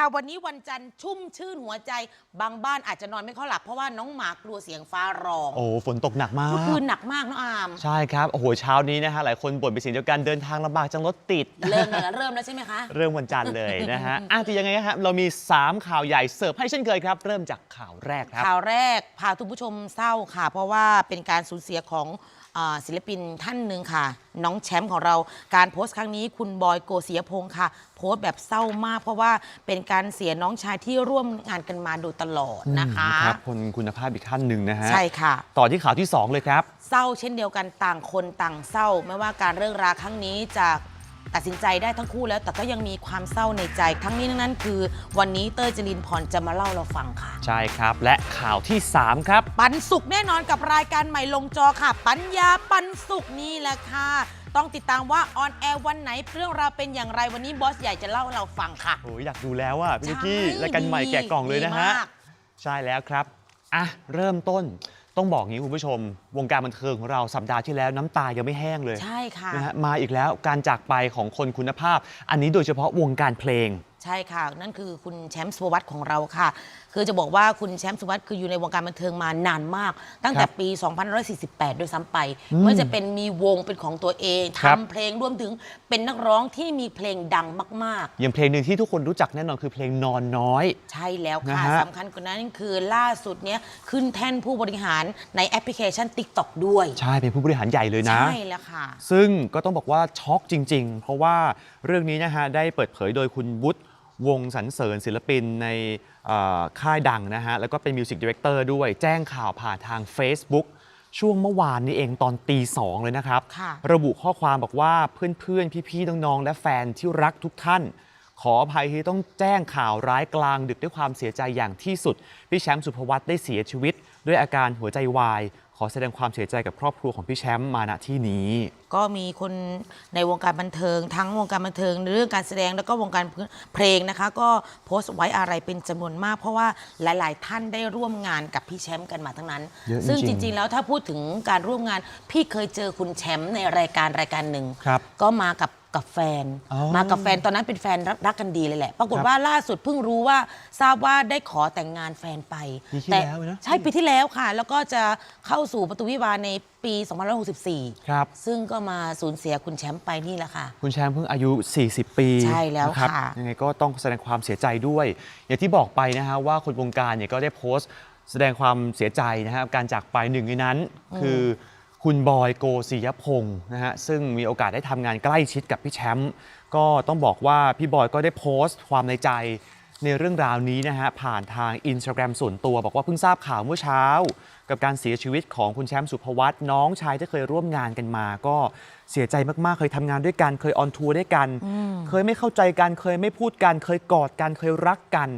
ค่ะวันนี้วันจันทร์ชุ่มชื่นหัวใจ บางบ้านอาจจะนอนไม่ค่อยหลับ เพราะว่าน้องหมากลัวเสียงฟ้าร้องโอ้ฝนตกหนักมาก เมื่อคืนหนักมากน้องอามใช่ครับ โอ้โห เช้านี้นะฮะ หลายคนบ่นเป็นเสียงเดียวกันเดินทางลำบากจังรถติด เริ่มแล้วเริ่มแล้วใช่ไหมคะเริ่มวันจันทร์เลยนะฮะอะแต่ยังไงครับ เรามี 3 ข่าวใหญ่เสิร์ฟให้เช่นเคยครับ เริ่มจากข่าวแรกครับ ข่าวแรกพาทุกผู้ชมเศร้าค่ะ เพราะว่าเป็นการสูญเสียของ อ่าศิลปินท่านหนึ่งค่ะ น้องแชมป์ของเราการโพสต์ครั้งนี้คุณบอยโกเสียพงศ์ค่ะ โพสต์แบบเศร้ามาก เพราะว่าเป็นการเสียน้องชายที่ร่วมงานกันมาโดยตลอดนะคะ ครับคนคุณภาพอีกท่านหนึ่งนะฮะใช่ค่ะ ต่อที่ข่าวที่ 2 เลยครับ เศร้าเช่นเดียวกันต่างคนต่างเศร้า ไม่ว่าการเลิกราครั้งนี้จะ ตัดสินใจได้ทั้งคู่แล้ว แต่ก็ยังมีความเศร้าในใจ ทั้งนี้ทั้งนั้นคือ วันนี้เต้ยจรินพรจะมาเล่าเราฟังค่ะ ใช่ครับ และข่าวที่ 3 ครับ ปันสุขแน่นอนกับรายการใหม่ลงจอค่ะ ปัญญาปันสุขนี่แหละค่ะ ต้องติดตามว่าออนแอร์วันไหนเรื่องราวเป็นอย่างไรวันนี้บอสใหญ่จะเล่าให้เราฟังค่ะ โอ้ยอยากดูแล้วอะพี่นิกกี้ใช่รายการใหม่แกะกล่องเลยนะฮะ ดีมาก ใช่แล้วครับ อะ เริ่มต้น ต้องบอกงี้คุณผู้ชม วงการบันเทิงของเราสัปดาห์ที่แล้วน้ำตายังไม่แห้งเลยใช่ค่ะนะฮะมาอีกแล้วการจากไปของคนคุณภาพ อันนี้โดยเฉพาะวงการเพลง ใช่ค่ะ นั่นคือคุณแชมป์สุวัสด์ของเราค่ะ คือจะบอกว่าคุณแชมป์สุวัสด์คืออยู่ในวงการบันเทิงมานานมาก ตั้งแต่ครับปี 2548 ด้วยซ้ำไปอืมเมื่อจะเป็นมีวงเป็นของตัวเองครับทำเพลงรวมถึงเป็นนักร้องที่มีเพลงดังมากอย่างเพลงหนึ่งที่ทุกคนรู้จักแน่นอนคือเพลงนอนน้อยๆใช่แล้วค่ะนะฮะ สำคัญกว่านั้นคือล่าสุดเนี้ยขึ้นแท่นผู้บริหารในแอปพลิเคชัน TikTok ด้วยใช่เป็นผู้บริหารใหญ่เลยนะ ใช่แล้วค่ะ ซึ่งก็ต้องบอกว่าช็อกจริง ๆ เพราะว่าเรื่องนี้นะฮะได้เปิดเผยโดยคุณวุฒิ วงศ์สรรเสริญศิลปินในเอ่อค่ายดังนะฮะ แล้วก็เป็นมิวสิกดีเรคเตอร์ด้วยแจ้งข่าวผ่านทาง Facebook ช่วงเมื่อวานนี้เองตอนตีสองเลยนะครับ ค่ะ ระบุข้อความบอกว่าเพื่อนๆ พี่ๆ น้องๆ และแฟนที่รักทุกท่าน ขออภัยที่ต้องแจ้งข่าวร้ายกลางดึกด้วยความเสียใจอย่างที่สุด พี่แชมป์สุภวัตได้เสียชีวิต ด้วยอาการหัวใจวาย ขอแสดงความเสียใจกับครอบครัวของพี่แชมป์มาณที่นี้ ก็มีคนในวงการบันเทิง ทั้งวงการบันเทิงในเรื่องการแสดงแล้วก็วงการเพลงนะคะ ก็โพสต์ไว้อะไรเป็นจำนวนมาก เพราะว่าหลาย ๆ ท่านได้ร่วมงานกับพี่แชมป์กันมาทั้งนั้น เยอะซึ่งจจริงๆริง ๆ แล้วถ้าพูดถึงการร่วมงาน พี่เคยเจอคุณแชมป์ในรายการรายการหนึ่ง ครับ ก็มากับ กับแฟน อ๋อ มากับแฟนตอนนั้นเป็นแฟนรักรักกันดีเลยแหละ ปรากฏครับว่าล่าสุดเพิ่งรู้ว่าทราบว่าได้ขอแต่งงานแฟนไปปีที่ต่แล้วนะ ใช่ปีที่แล้วค่ะ แล้วก็จะเข้าสู่ประตูวิวาห์ในปี2564 ครับ ซึ่งก็มาสูญเสียคุณแชมป์ไปนี่แหละค่ะ คุณแชมป์เพิ่งอายุ 40 ปีใช่แล้วนรับค่ะ ยังไงก็ต้องแสดงความเสียใจด้วย อย่างที่บอกไปนะฮะว่าคนวงการเนี่ยก็ได้โพสต์ แสดงความเสียใจนะฮะการจากไปหนึ่งในนั้น คือ คุณบอยโกศิยพงศ์นะฮะซึ่งมีโอกาสได้ทำงานใกล้ชิดกับพี่แชมป์ก็ต้องบอกว่าพี่บอยก็ได้โพสต์ความในใจในเรื่องราวนี้นะฮะผ่านทางอินสตาแกรมส่วนตัว บอกว่าเพิ่งทราบข่าวเมื่อเช้า กับการเสียชีวิตของคุณแชมป์สุภวัตน้องชายที่เคยร่วมงานกันมา ก็เสียใจมากๆ เคยทำงานด้วยกัน เคยออนทัวร์ด้วยกัน เคยไม่เข้าใจกัน เคยไม่พูดกัน เคยกอดกัน เคยรักกัน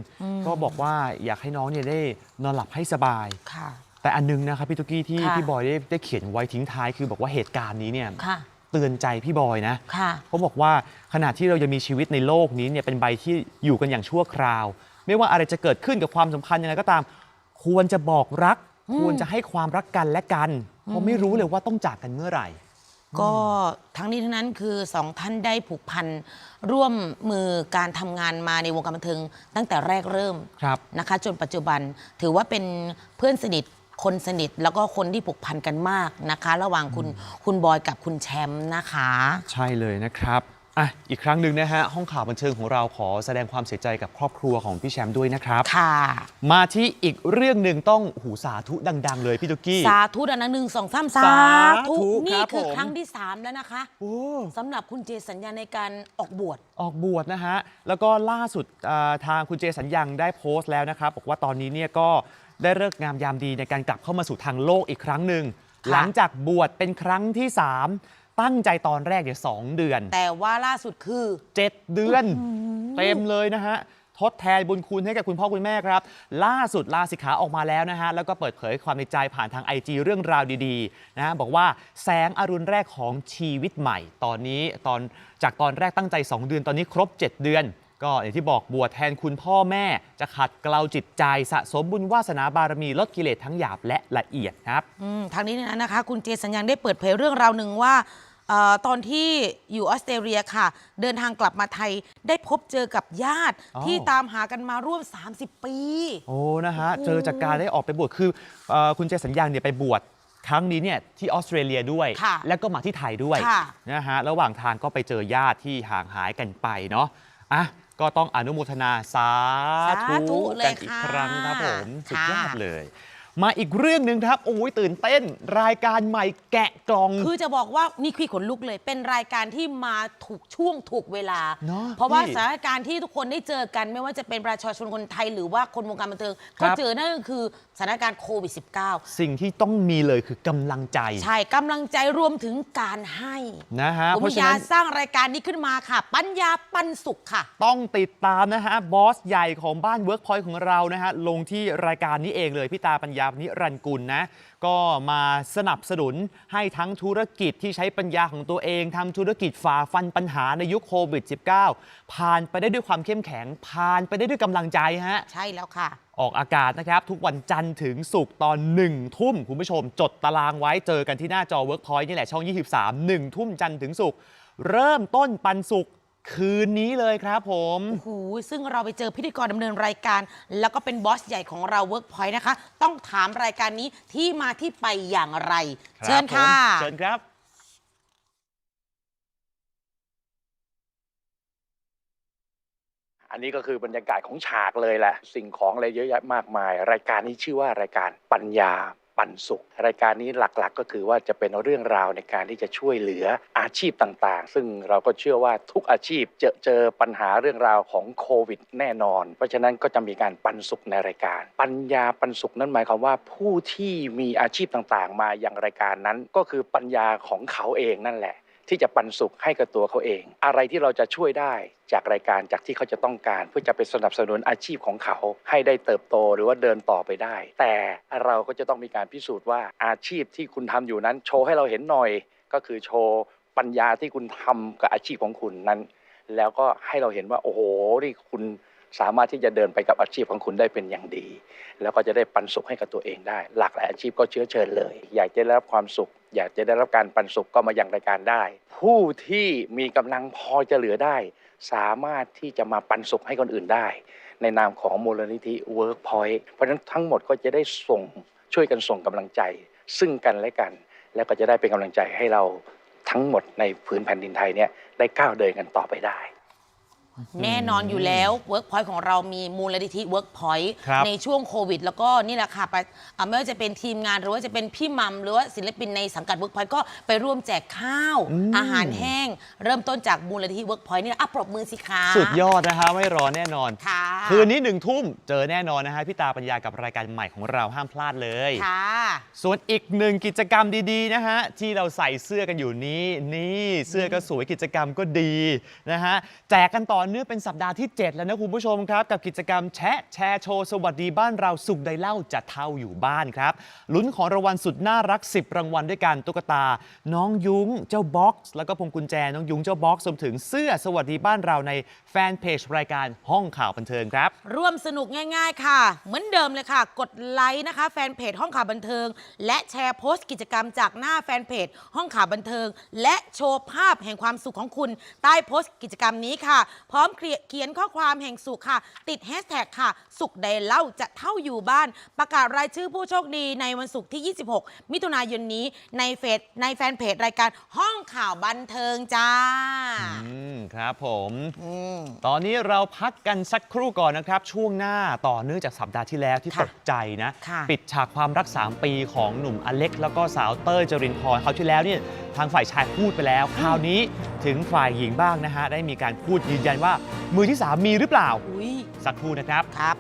ก็บอกว่าอยากให้น้องเนี่ยได้นอนหลับให้สบาย ค่ะ แต่อันนึงนะครับพี่ตุกกี้ที่ค่ะ พี่บอยได้ได้เขียนไว้ทิ้งท้ายคือบอกว่าเหตุการณ์นี้เนี่ยค่ะ เตือนใจพี่บอยนะค่ะ เขาบอกว่าขณะที่เรายังมีชีวิตในโลกนี้เนี่ยเป็นใบที่อยู่กันอย่างชั่วคราว ไม่ว่าอะไรจะเกิดขึ้นกับความสัมพันธ์ยังไงก็ตาม ควรจะบอกรัก ควรจะให้ความรักกันและกันเพราะไม่รู้เลยว่าต้องจากกันเมื่อไหร่ ก็ทั้งนี้ทั้งนั้นคือสองท่านได้ผูกพันร่วมมือการทำงานมาในวงการบันเทิงตั้งแต่แรกเริ่มครับ นะคะ จนปัจจุบันถือว่าเป็นเพื่อนสนิท คนสนิทแล้วก็คนที่ผูกพันกันมากนะคะ ระหว่างคุณคุณบอยกับคุณแชมป์นะคะ ใช่เลยนะครับอะอีกครั้งหนึ่งนะฮะ ห้องข่าวบันเทิงของเราขอแสดงความเสียใจกับครอบครัวของพี่แชมป์ด้วยนะครับ ค่ะ มาที่อีกเรื่องหนึ่งต้องหูสาธุดัง ๆ เลยพี่ตุกกี้ สาธุดังนั้นหนึ่งสองสามสาสาธุธุ นี่ครับคือผมครั้งที่ 3 แล้วนะคะโอ้สำหรับคุณเจสัญญาในการออกบวชออกบวชนะฮะ แล้วก็ล่าสุดอ่าทางคุณเจสัญญังได้โพสต์แล้วนะครับ บอกว่าตอนนี้เนี่ยก็ ได้เลิกษ์งามยามดีในการกลับเข้ามาสู่ทางโลกอีกครั้งหนึ่งค่ะหลังจากบวชเป็นครั้งที่ 3 ตั้งใจตอนแรกเนี่ยสองเดือน แต่ว่าล่าสุดคือ 7 เดือน เต็มเลยนะฮะทดแทนบุญคุณให้กับคุณพ่อคุณแม่ครับ ล่าสุดลาสิกขาออกมาแล้วนะฮะ แล้วก็เปิดเผยความในใจผ่านทาง IG เรื่องราวดีๆนะฮะบอกว่าแสงอรุณแรกของชีวิตใหม่ ตอนนี้ตอนจากตอนแรกตั้งใจ 2 เดือนตอนนี้ครบ 7 เดือน ก็อย่างที่บอกบวชแทนคุณพ่อแม่ จะขัดเกลาจิตใจสะสมบุญวาสนาบารมีลดกิเลสทั้งหยาบและละเอียดครับอืมทางนี้เนยนะคะ คุณเจสัญญังได้เปิดเผยเรื่องราวหนึ่งว่าเอ่อตอนที่อยู่ออสเตรเลียค่ะ เดินทางกลับมาไทยได้พบเจอกับญาติอ๋อที่ตามหากันมาร่วม 30 ปี โอ้นะฮะโอ้เจอจากการได้ออกไปบวชคือเอ่อคุณเจสัญญางเนี่ยไปบวชครั้งนี้เนี่ยที่ออสเตรเลียด้วยค่ะแล้วก็มาที่ไทยด้วยค่ะนะฮะระหว่างทางก็ไปเจอญาติที่ห่างหายกันไปเนาะอะ ก็ต้องอนุโมทนาสาสาธุธุเลยกันอีกค่ะครั้งครับผม สุดยอดค่ะ เลย มาอีกเรื่องหนึ่งครับโอ้ยตื่นเต้น รายการใหม่แกะกล่อง คือจะบอกว่านี่คือขนลุกเลย เป็นรายการที่มาถูกช่วงถูกเวลา เนอะเพราะว่าพี่สถานการณ์ที่ทุกคนได้เจอกันไม่ว่าจะเป็นประชาชนคนไทยหรือว่าคนวงการบันเทิงครัก็บ เจอนั่นก็คือสถานการณ์โควิด -19 สิ่งที่ต้องมีเลยคือกำลังใจใช่กำลังใจรวมถึงการให้นะฮะผมเพราะฉะยานั้น สร้างรายการนี้ขึ้นมาค่ะ ปัญญาปันสุขค่ะ ต้องติดตามนะฮะ บอสใหญ่ของบ้าน Workpoint ของเรานะฮะ ลงที่รายการนี้เองเลยพี่ตาปัญญานิรันดร์กุลนะ ก็มาสนับสนุนให้ทั้งธุรกิจที่ใช้ปัญญาของตัวเองทำธุรกิจฝ่าฟันปัญหาในยุคโควิด -19 ผ่านไปได้ด้วยความเข้มแข็ง ผ่านไปได้ด้วยกำลังใจฮะ ใช่แล้วค่ะ ออกอากาศนะครับ ทุกวันจันทร์ถึงศุกร์ตอน 1 ทุ่ม คุณผู้ชม จดตารางไว้เจอกันที่หน้าจอ Workpoint นี่แหละช่อง 23 1 ทุ่มจันทร์ถึงศุกร์เริ่มต้นปันสุก คืนนี้เลยครับผมโอ้โหซึ่งเราไปเจอพิธีกรดำเนินรายการ แล้วก็เป็นบอสใหญ่ของเรา Workpoint นะคะ ต้องถามรายการนี้ที่มาที่ไปอย่างไร เชิญค่ะเชิญครับ อันนี้ก็คือบรรยากาศของฉากเลยแหละ สิ่งของอะไรเยอะแยะมากมาย รายการนี้ชื่อว่ารายการปัญญา ปันสุข รายการนี้หลักๆก็คือว่าจะเป็นเรื่องราวในการที่จะช่วยเหลืออาชีพต่างๆ ซึ่งเราก็เชื่อว่าทุกอาชีพเจอเจอปัญหาเรื่องราวของโควิดแน่นอน เพราะฉะนั้นก็จะมีการปันสุขในรายการ ปัญญาปันสุขนั้นหมายความว่าผู้ที่มีอาชีพต่างๆ มาอย่างรายการนั้น ก็คือปัญญาของเขาเองนั่นแหละ ที่จะปันสุขให้กับตัวเขาเอง อะไรที่เราจะช่วยได้จากรายการจากที่เขาจะต้องการ เพื่อจะไปสนับสนุนอาชีพของเขา ให้ได้เติบโตหรือว่าเดินต่อไปได้ แต่เราก็จะต้องมีการพิสูจน์ว่าอาชีพที่คุณทำอยู่นั้น โชว์ให้เราเห็นหน่อย ก็คือโชว์ปัญญาที่คุณทำกับอาชีพของคุณนั้น แล้วก็ให้เราเห็นว่าโอ้โหนี่คุณ สามารถที่จะเดินไปกับอาชีพของคุณได้เป็นอย่างดี แล้วก็จะได้ปันสุขให้กับตัวเองได้ หลากหลายอาชีพก็เชื้อเชิญเลย อยากจะได้รับความสุข อยากจะได้รับการปันสุขก็มายังรายการได้ ผู้ที่มีกำลังพอจะเหลือได้ สามารถที่จะมาปันสุขให้คนอื่นได้ ในนามของมูลนิธิ Workpoint เพราะฉะนั้นทั้งหมดก็จะได้ส่งช่วยกันส่งกำลังใจ ซึ่งกันและกัน แล้วก็จะได้เป็นกำลังใจให้เราทั้งหมดในพื้นแผ่นดินไทยเนี่ยได้ก้าวเดินกันต่อไปได้ แน่นอนอยู่แล้ว Workpoint ของเรามีมูลนิธิ Workpoint ครับในช่วงโควิด แล้วก็นี่แหละค่ะไปอ่าไม่ว่าจะเป็นทีมงานหรือว่าจะเป็นพี่มัมหรือว่าศิลปินในสังกัด Workpoint ก็ไปร่วมแจกข้าว อืม อาหารแห้ง เริ่มต้นจากมูลนิธิ Workpoint นี่แหละอะปรบมือสิคะสุดยอดนะฮะไม่รอแน่นอน ค่ะ คืนนี้หนึ่งทุ่มเจอแน่นอนนะฮะพี่ตาปัญญากับรายการใหม่ของเราห้ามพลาดเลย ค่ะ ส่วนอีกหนึ่งกิจกรรมดีๆนะฮะที่เราใส่เสื้อกันอยู่นี้นี่เสื้อก็สวยกิจกรรมก็ดีนะฮะแจกกันต่อเนื่องเป็นสัปดาห์ที่ 7 แล้วนะคุณผู้ชมครับ กับกิจกรรมแชะแชร์โชว์สวัสดีบ้านเราสุขใดเล่าจะเท่าอยู่บ้านครับลุ้นของรางวัลสุดน่ารัก 10 รางวัลด้วยกันตุ๊กตา น้องยุ้งเจ้าบ็อกซ์แล้วก็พวงกุญแจน้องยุ้งเจ้าบ็อกซ์รวมถึงเสื้อสวัสดีบ้านเราในแฟนเพจรายการห้องข่าวบันเทิงครับร่วมสนุกง่าย ๆ ค่ะ เหมือนเดิมเลยค่ะ กดไลค์นะคะ แฟนเพจห้องข่าวบันเทิง และแชร์โพสต์กิจกรรมจากหน้าแฟนเพจห้องข่าวบันเทิง และโชว์ภาพแห่งความสุขของคุณใต้โพสต์กิจกรรมนี้ค่ะ พร้อมเขียนข้อความแห่งสุขค่ะ ติดแฮชแท็กค่ะ สุขใดเล่าจะเท่าอยู่บ้าน ประกาศรายชื่อผู้โชคดีในวันศุกร์ที่ 26 มิถุนายนนี้ในเฟซในแฟนเพจรายการห้องข่าวบันเทิงจ้าอืมครับผมอืมตอนนี้เราพักกันสักครู่ก่อนนะครับ ช่วงหน้าต่อเนื่องจากสัปดาห์ที่แล้วที่ค่ะตกใจนะ ค่ะ ปิดฉากความรัก 3 ปีของหนุ่มอเล็ก แล้วก็สาวเต้ยจรินพรคราวที่แล้วเนี่ยทางฝ่ายชายพูดไปแล้ว คราวนี้ถึงฝ่ายหญิงบ้างนะฮะ ได้มีการพูดยืนยันว่า มือที่3มีหรือเปล่า อุ้ยสักครู่นะครับ ครับ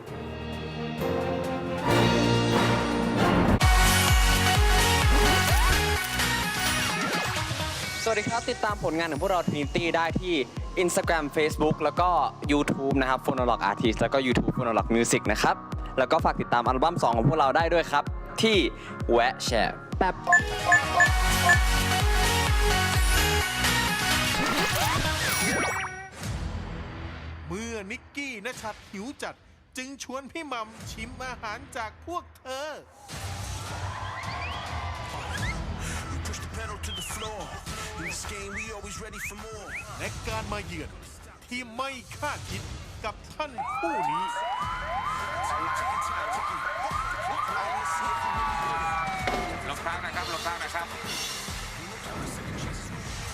สวัสดีครับ ติดตามผลงานของพวกเรา Trinity ได้ที่ Instagram Facebook แล้วก็ YouTube นะครับ Phonolog Artist แล้วก็ YouTube Phonolog Music นะครับ แล้วก็ฝากติดตามอัลบั้ม 2 ของพวกเราได้ด้วยครับ ที่แวะแชร์แป๊บเมื่อนิกกี้นชัดหิวจัดจึงชวนพี่หมัมชิมอาหารจากพวกเธอ pedal to the floor. In this game, we always ready for more. และการมาเยือนที่ไม่คาดคิดกับท่านผู้นี้ ลงข้างนะครับ ลงข้างนะครับ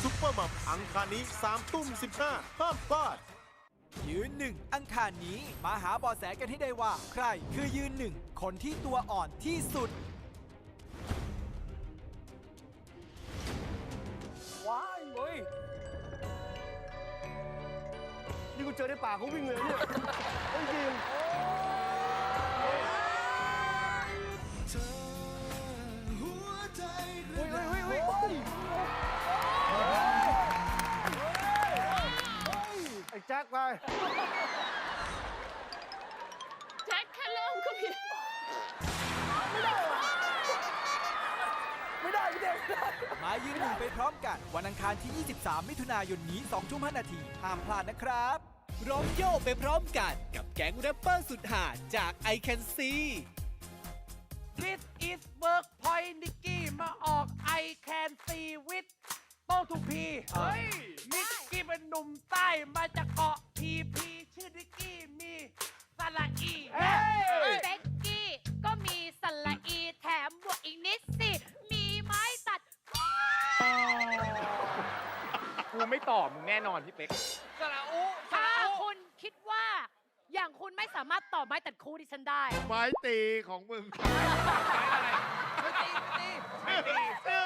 ซุปเปอร์มัมอังคารนี้3ทุ่ม15ห้ามพลาด ยืนหนึ่งอังคารนี้มาหาเบอแสกันให้ได้ว่า ใครคือยืนหนึ่งคนที่ตัวอ่อนที่สุด เจอในป่าเขาวิ่งเลยเนี่ยจริงเฮ้ยเฮ้ยเฮ้ยเฮ้ยเฮ้ยไอ้แจ็คไป แจ็คแค่เริ่มก็ผิดไม่ได้ไม่ได้ไม่ได้มายืนหนึ่งไปพร้อมกัน วันอังคารที่ 23 มิถุนายนนี้2ทุ่ม5นาทีห้ามพลาดนะครับ ร้องโยกไปพร้อมกันกับแก๊งแรปเปอร์สุดหาจาก I Can See This is work point นิกกี้มาออก I can see with โป้ทูพีเฮ้ย นิกกี้เป็นหนุ่มใต้มาจากเกาะพีพีชื่อนิกกี้มีสระอีเฮ้ย เบกกี้ก็มีสละอีแถมบวกอีกนิดสิ มีไม้ตัด กูไม่ตอบมึงแน่นอนพี่เป๊ก สระอุสถ้าระอุคุณคิดว่า อย่างคุณไม่สามารถตอบไม้ตัดคู่ดิฉันได้ ไม้ตีของมึง ไม่ตีไม่ตี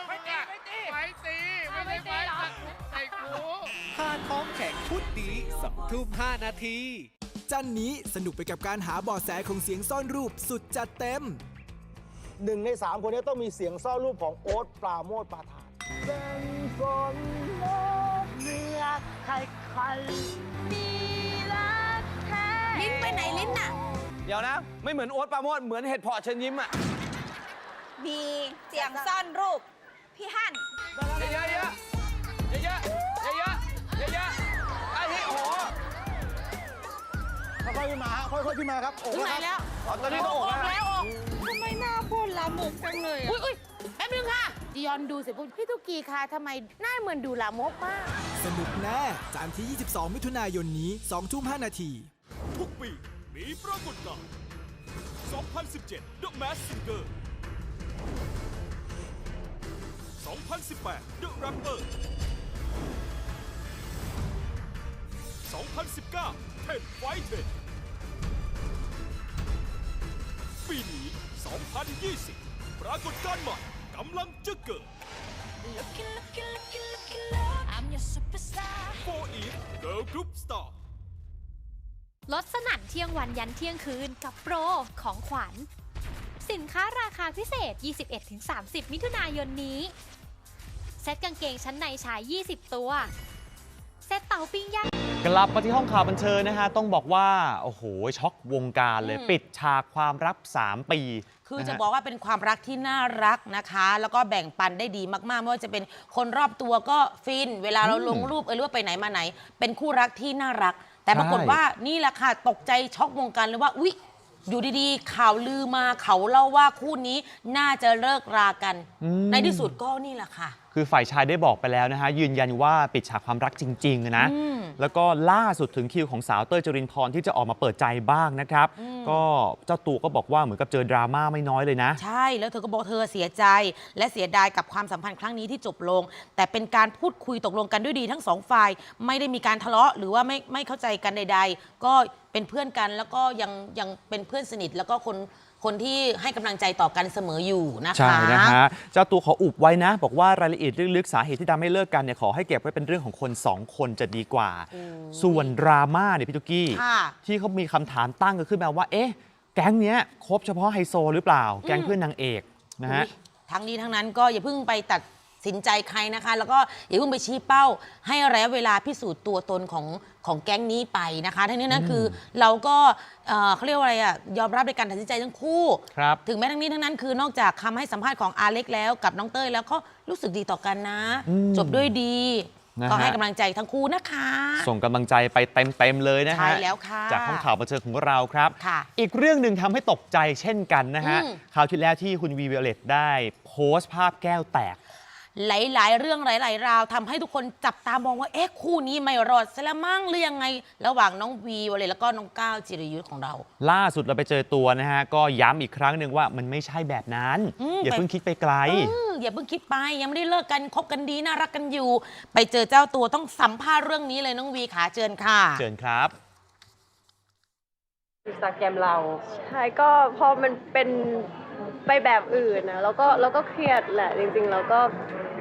ไม่ตีไม่ตีไม่ตีอ้าวไม่ตีเหรอไอ้กูพาท้องแข็งพุธนี้2ทุ่ม5นาที จันนี้สนุกไปกับการหาเบาะแสของเสียงซ่อนรูปสุดจัดเต็ม หนึ่งในสามคนนี้ต้องมีเสียงซ่อนรูปของโอ๊ตปราโมทปาฐานเป็นฝนโลกเนื้อ ใครใครมีรักแท้ลิ้นไปไหนลิ้นน่ะ เดี๋ยวนะ ไม่เหมือนโอ๊ตปราโมดเหมือนเห็ดเพาะเชิญยิ้มอะมีเสียงซ่อนรูป พี่ฮั่นเยอะๆเยอะๆเยอะๆเยอะๆเยอะๆไอ้ที่โอ้โหค่อยๆขึ้นมาฮะค่อยๆขึ้นมาครับโอ้ถึงไหนแล้วอ๋อตอนนี้ก็โอ้ออกแล้วแล้วออกทำไมหน้าพูดละหมึกจังเลยอุ้ยอุ้ยแป๊บนึงค่ะ จียอนดูเสร็จปุ๊บพี่ตุกกีค่ะทำไมหน้าเหมือนดูลามกมาก สนุกแน่จันทร์ที่ 22 มิถุนายนนี้2ทุ่ม5นาที ทุกปีมีปรากฏการณ์2017 The Mask Singer 2018 The Rapper 2019 Ten Fight Ten ปีนี้ 2020 ปรากฏการณ์ใหม่ กำลังจะเกิด For Eve Girl Group Star ลดสนั่นเที่ยงวันยันเที่ยงคืนกับโปรของขวัญ สินค้าราคาพิเศษ 21-30 มิถุนายนนี้ เซ็ตกางเกงชั้นในชาย 20 ตัว เซ็ตเตาปิ้งย่าง กลับมาที่ห้องข่าวบันเทิงนะฮะ ต้องบอกว่า โอ้โห ช็อกวงการเลยอืมปิดฉากความรัก3ปี คือนะจะฮะบอกว่าเป็นความรักที่น่ารักนะคะ แล้วก็แบ่งปันได้ดีมากๆไม่ว่าจะเป็นคนรอบตัวก็ฟิน เวลาเราลงรูปเออหรือว่าไปไหนมาไหน เป็นคู่รักที่น่ารัก แต่ปรากฏใช่ว่านี่แหละค่ะตกใจช็อกวงการเลยว่าอุ๊ยอยู่ดีๆ ข่าวลือมาเขาเล่าว่าคู่นี้น่าจะเลิกรากันอืมในที่สุดก็นี่แหละค่ะ คือฝ่ายชายได้บอกไปแล้วนะฮะยืนยันว่าปิดฉากความรักจริงๆนะ อืม แล้วก็ล่าสุดถึงคิวของสาวเต้ยจรินพรที่จะออกมาเปิดใจบ้างนะครับอืมก็เจ้าตัวก็บอกว่าเหมือนกับเจอดราม่าไม่น้อยเลยนะ ใช่ แล้วเธอก็บอกเธอเสียใจ และเสียดายกับความสัมพันธ์ครั้งนี้ที่จบลง แต่เป็นการพูดคุยตกลงกันด้วยดีทั้งสองฝ่าย ไม่ได้มีการทะเลาะหรือว่าไม่ไม่เข้าใจกันใด ๆ ก็เป็นเพื่อนกันแล้วก็ยังยังเป็นเพื่อนสนิทแล้วก็คน คนที่ให้กำลังใจต่อกันเสมออยู่นะคะ ใช่นะฮะเจ้าตัวขออุบไว้นะ บอกว่ารายละเอียดลึกๆสาเหตุที่ทำให้เลิกกันเนี่ยขอให้เก็บไว้เป็นเรื่องของคนสองคนจะดีกว่าส่วนดราม่าเนี่ยพี่ตุกกี้ ค่ะ ที่เขามีคำถามตั้งก็ขึ้นมาว่า เอ๊ะ แก๊งเนี้ยคบเฉพาะไฮโซหรือเปล่า แก๊งเพื่อนนางเอกนะฮะ อุ๊ยทั้งนี้ทั้งนั้นก็อย่าเพิ่งไปตัด สินใจใครนะคะ แล้วก็อย่าเพิ่งไปชี้เป้า ให้ระยะเวลาพิสูจน์ตัวตนของของแก๊งนี้ไปนะคะ ทั้งนี้นั้นคือเราก็เอ่อเขาเรียกว่าอะไรอะยอมรับในการตัดสินใจทั้งคู่ ครับ ถึงแม้ทั้งนี้ทั้งนั้นคือนอกจากคำให้สัมภาษณ์ของอาเล็กแล้วกับน้องเต้ยแล้วก็รู้สึกดีต่อกันนะ อืมจบด้วยดี นะฮะ ก็ให้กำลังใจทั้งคู่นะคะ ส่งกำลังใจไปเต็มๆเลยนะฮะ ใช่แล้วค่ะจากห้องข่าวบันเทิงของเราครับ ค่ะอีกเรื่องหนึ่งทำให้ตกใจเช่นกันนะฮะอืม คราวที่แล้วที่คุณวีวิโอเลตได้โพสต์ภาพแก้วแตก หลาย ๆ เรื่องหลาย ๆ ราวทำให้ทุกคนจับตามองว่าเอ๊ะคู่นี้ไม่รอดซะละมั่งหรือยังไง ระหว่างน้องวีวเลยแล้วก็น้องก้าวจิรยุทธ์ของเรา ล่าสุดเราไปเจอตัวนะฮะ ก็ย้ำอีกครั้งหนึ่งว่ามันไม่ใช่แบบนั้น อืมอย่าเพิ่งคิดไปไกลอืมอย่าเพิ่งคิดไปยังไม่ได้เลิกกันคบกันดีน่ารักกันอยู่ ไปเจอเจ้าตัวต้องสัมภาษณ์เรื่องนี้เลยน้องวีขาเชิญค่ะ เชิญครับ อินสตาแกรมเรา ใช่ก็พอมันเป็นไปแบบอื่นนะแล้วก็เราก็เครียดแหละจริงๆเราก็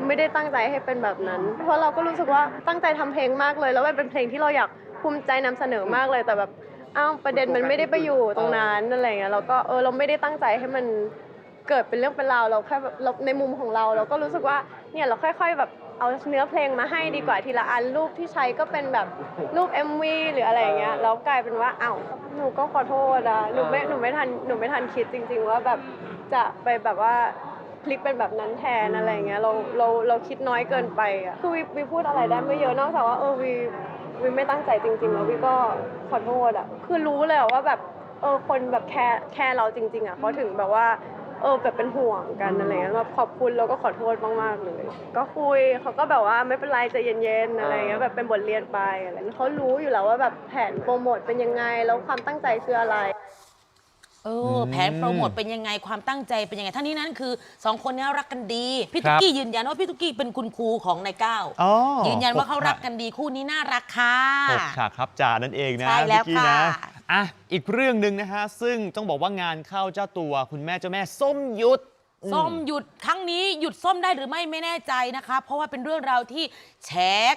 ไม่ได้ตั้งใจให้เป็นแบบนั้น เพราะเราก็รู้สึกว่าตั้งใจทำเพลงมากเลย แล้วมันเป็นเพลงที่เราอยากภูมิใจนำเสนอมากเลยแต่แบบอ้าวประเด็นมันไม่ได้ไปอยู่ตรงนั้นอะไรเงี้ยเราก็เออเราไม่ได้ตั้งใจให้มันเกิดเป็นเรื่องเป็นราวเราแค่แบบในมุมของเรา เราก็รู้สึกว่าเนี่ยเราค่อย ๆ แบบเอาเนื้อเพลงมาให้ดีกว่าทีละอันรูปที่ใช้ก็เป็นแบบรูป MV หรืออะไรเงี้ยแล้วกลายเป็นว่าอ้าวหนูก็ขอโทษอะหนูไม่หนูไม่ทันหนูไม่ทันคิดจริง ๆ ว่าแบบจะไปแบบว่า พลิกเป็นแบบนั้นแทนอะไรอย่างเงี้ยเราเราเราคิดน้อยเกินไปอะคือวีวีพูดอะไรได้ไม่เยอะนอกจากว่าเออวีวีไม่ตั้งใจจริง ๆ แล้ววีก็ขอโทษอะคือรู้เลยอะว่าแบบเออคนแบบแคร์แคร์เราจริง ๆอะเขาถึงแบบว่าเออแบบเป็นห่วงกันอะไรเงี้ยแบบขอบคุณแล้วก็ขอโทษมากๆเลย ก็คุยเขาก็แบบว่าไม่เป็นไรใจเย็นๆอะไรเงี้ยแบบเป็นบทเรียนไปอะไรเงี้ยเขารู้อยู่แล้วว่าแบบแผนโปรโมทเป็นยังไงแล้วความตั้งใจคืออะไร เออแผนโปรโมทเป็นยังไงความตั้งใจเป็นยังไงทั้งนี้นั้นคือสองคนเนี้รักกันดี พี่ครัตุ๊กบกี้ยืนยันว่าพี่ตุ๊กกี้เป็นคุณครูของนายก้าวอ๋อยืนยันว่าเขาหรักกันดีคู่นี้น่ารักค่ะหกฉากครับจ่านั่นเองนะใช่แล้วพี่กี้นะค่ะอะอีกเรื่องหนึ่งนะฮะซึ่งต้องบอกว่างานเข้าเจ้าตัวคุณแม่เจ้าแม่ส้มยุทธ ส้มหยุดครั้งนี้หยุดส้มได้หรือไม่ไม่แน่ใจนะคะ เพราะว่าเป็นเรื่องราวที่แฉ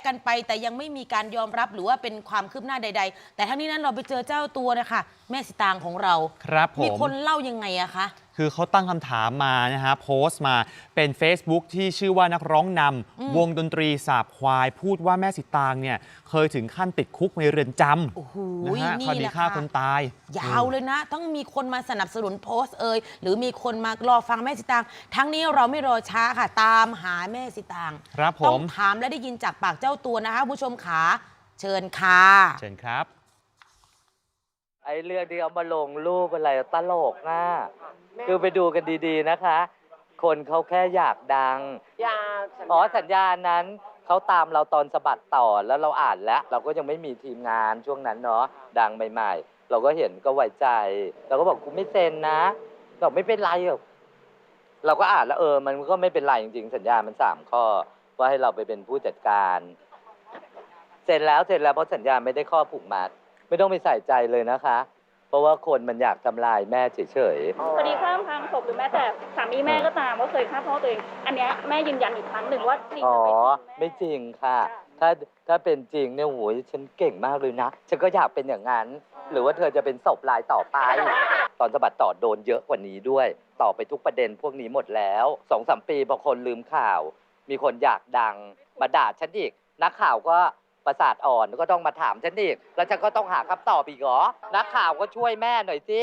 กันไปแต่ยังไม่มีการยอมรับหรือว่าเป็นความคืบหน้าใด ๆ แต่ทั้งนี้นั้นเราไปเจอเจ้าตัวนะคะแม่สิตางของเรา ครับผม มีคนเล่ายังไงอะคะ คือเขาตั้งคำถามมานะฮะโพสต์มาเป็น Facebook ที่ชื่อว่านักร้องนอืมำวงดนตรีสาบควาย พูดว่าแม่สิตางเนี่ยเคยถึงขั้นติดคุกในเรือนจโอ้โหำนะฮะนี่คดีแหละฆ่าค่ะคนตาย ยาวเลยนะ ต้องมีคนมาสนับสนุนโพสต์เอ่ยหรือมีคนมารอฟังแม่สิตาง ทั้งนี้เราไม่รอช้าค่ะ ตามหาแม่สิตางครับผต้องมถามและได้ยินจากปากเจ้าตัวนะคะผู้ชมขาเชิญค่ะ เชิญครับ ไอ้เรื่องที่เอามาลงรูปอะไรตลกอะคือไปดูกันดีๆนะคะ คนเขาแค่อยากดังอย่าอ๋อสัญญานั้นเขาตามเราตอนสะบัดต่อแล้วเราอ่านแล้ว เราก็ยังไม่มีทีมงานช่วงนั้นเนาะดังใหม่ๆ เราก็เห็นก็ไว้ใจ เราก็บอกกูไม่เซ็นนะบอกไม่เป็นไรหรอกเราก็อ่านแล้วเออ มันก็ไม่เป็นไรจริงๆ สัญญามันสามข้อ ว่าให้เราไปเป็นผู้จัดการเซ็นแล้วเซ็นแล้วเพราะสัญญาไม่ได้ข้อผูกมัด ไม่ต้องไปใส่ใจเลยนะคะ เพราะว่าคนมันอยากทำลายแม่เฉยๆคดีฆ่าอำพรางศพหรือแม้แต่สามีแม่ก็ตามว่าเคยฆ่าพ่อตัวเอง อันเนี้ยแม่ยืนยันอีกครั้งหนึ่งว่าจริงหอ๋รืออไม่จริงแม่ไม่จริงค่ะถ้าถ้าเป็นจริงเนี่ยโหยฉันเก่งมากเลยนะ ฉันก็อยากเป็นอย่างนั้น หรือว่าเธอจะเป็นศพลายต่อไป ตอนสะบัดต่อโดนเยอะกว่านี้ด้วย ต่อไปทุกประเด็นพวกนี้หมดแล้วสองสามปีพอคนลืมข่าว มีคนอยากดังมาด่าฉันอีก นักข่าวก็ ประสาทอ่อนก็ต้องมาถามฉันอีกแล้วฉันก็ต้องหาคำตอบอีกเหรอนักข่าวก็ช่วยแม่หน่อยสิ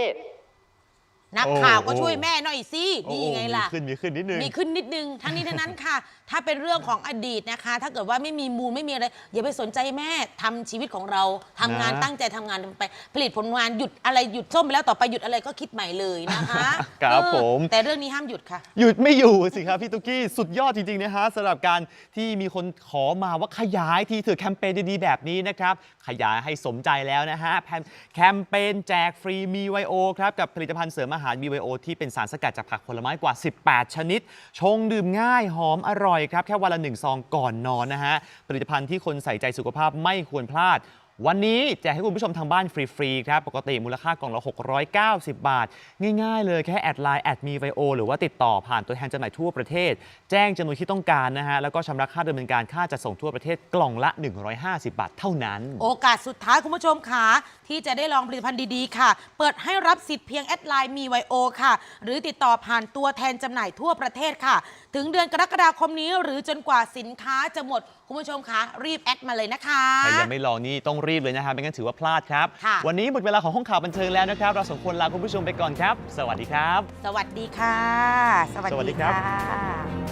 นักข่าวก็โอ้ช่วยแม่หน่อยสินี่ไงล่ะโอ้มีขึ้นมีขึ้นนิดนึง มีขึ้นนิดนึง ทั้งนี้ทั้งนั้นค่ะ ถ้าเป็นเรื่องของอดีตนะคะ ถ้าเกิดว่าไม่มีมูลไม่มีอะไร อย่าไปสนใจแม่ทำชีวิตของเราทำงานนะ ตั้งใจทำงานไป ผลิตผลงานหยุดอะไรหยุดส้มไปแล้วต่อไปหยุดอะไรก็คิดใหม่เลยนะคะครับเออผม แต่เรื่องนี้ห้ามหยุดค่ะ หยุดไม่อยู่สิครับพี่ตุ๊กกี้สุดยอดจริงๆนะฮะสำหรับการที่มีคนขอมาว่าขยายทีเถอะแคมเปญดีๆแบบนี้นะครับ ขยายให้สมใจแล้วนะฮะแพมแคมเปญแจกฟรีมีไวโอครับ กับผลิตภัณฑ์เสริมอาหารมีไวโอที่เป็นสารสกัดจากผักผลไม้กว่า 18 ชนิด ชงดื่มง่ายหอมอร่อยครับ แค่วันละหนึ่งซองก่อนนอนนะฮะผลิตภัณฑ์ที่คนใส่ใจสุขภาพไม่ควรพลาด วันนี้แจกให้คุณผู้ชมทางบ้านฟรีๆครับ ปกติมูลค่ากล่องละ 690 บาท ง่ายๆเลยแค่แอดไลน์แอดมีไวโอหรือว่าติดต่อผ่านตัวแทนจำหน่ายทั่วประเทศ แจ้งจำนวนที่ต้องการนะฮะ แล้วก็ชำระค่าดำเนินการค่าจัดส่งทั่วประเทศกล่องละ 150 บาทเท่านั้น โอกาสสุดท้ายคุณผู้ชมค่ะ ที่จะได้ลองผลิตภัณฑ์ดีๆ ค่ะ เปิดให้รับสิทธิ์เพียงแอดไลน์มีไวโอค่ะ หรือติดต่อผ่านตัวแทนจำหน่ายทั่วประเทศค่ะ ถึงเดือนกรกฎาคมนี้หรือจนกว่าสินค้าจะหมดคุณผู้ชมคะ รีบแอดมาเลยนะคะ ใครยังไม่ลองนี่ต้องรีบเลยนะฮะไม่งั้นถือว่าพลาดครับ ค่ะ วันนี้หมดเวลาของห้องข่าวบันเทิงแล้วนะครับ เราสองคนลาคุณผู้ชมไปก่อนครับ สวัสดีครับ สวัสดีค่ะ สวัสสวัสดีดีครับค่ะ